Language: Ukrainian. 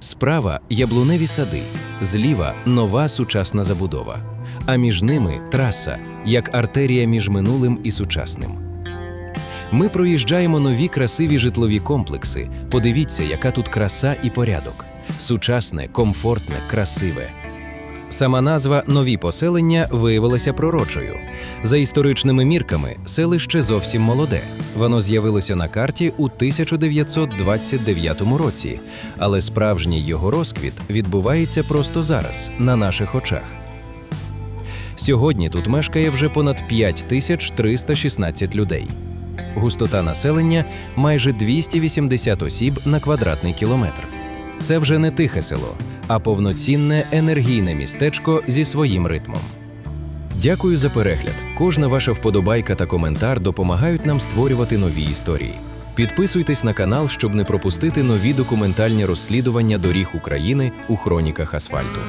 Справа яблуневі сади, зліва нова сучасна забудова. А між ними траса, як артерія між минулим і сучасним. Ми проїжджаємо нові красиві житлові комплекси. Подивіться, яка тут краса і порядок. Сучасне, комфортне, красиве. Сама назва нові поселення виявилася пророчою. За історичними мірками, селище зовсім молоде. Воно з'явилося на карті у 1929 році, але справжній його розквіт відбувається просто зараз, на наших очах. Сьогодні тут мешкає вже понад 5316 людей. Густота населення майже 280 осіб на квадратний кілометр. Це вже не тихе село, а повноцінне енергійне містечко зі своїм ритмом. Дякую за перегляд. Кожна ваша вподобайка та коментар допомагають нам створювати нові історії. Підписуйтесь на канал, щоб не пропустити нові документальні розслідування доріг України у хроніках асфальту.